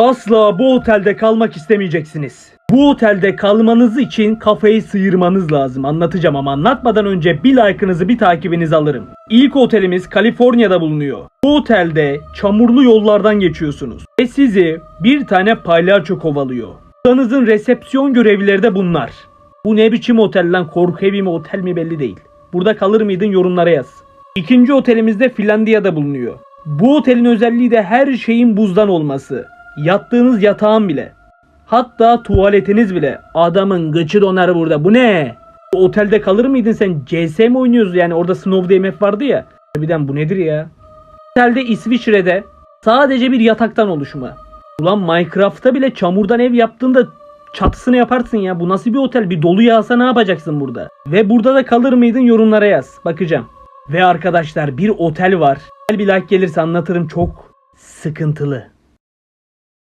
Asla bu otelde kalmak istemeyeceksiniz. Bu otelde kalmanız için kafayı sıyırmanız lazım. Anlatacağım ama anlatmadan önce bir like'ınızı bir takibinizi alırım. İlk otelimiz Kaliforniya'da bulunuyor. Bu otelde çamurlu yollardan geçiyorsunuz. Ve sizi bir tane palyaço kovalıyor. Odanızın resepsiyon görevlileri de bunlar. Bu ne biçim otel lan? Korku evi mi otel mi belli değil. Burada kalır mıydın yorumlara yaz. İkinci otelimiz de Finlandiya'da bulunuyor. Bu otelin özelliği de her şeyin buzdan olması. Yattığınız yatağın bile. Hatta tuvaletiniz bile. Adamın gıçı donar burada. Bu ne? Otelde kalır mıydın sen? CS mi oynuyoruz yani? Orada Snow DMF vardı ya. Harbiden bu nedir ya? Otelde İsviçre'de sadece bir yataktan oluşma. Ulan Minecraft'ta bile çamurdan ev yaptığında çatısını yaparsın ya. Bu nasıl bir otel? Bir dolu yağsa ne yapacaksın burada? Ve burada da kalır mıydın yorumlara yaz. Bakacağım. Ve arkadaşlar bir otel var. Bir like gelirse anlatırım çok sıkıntılı.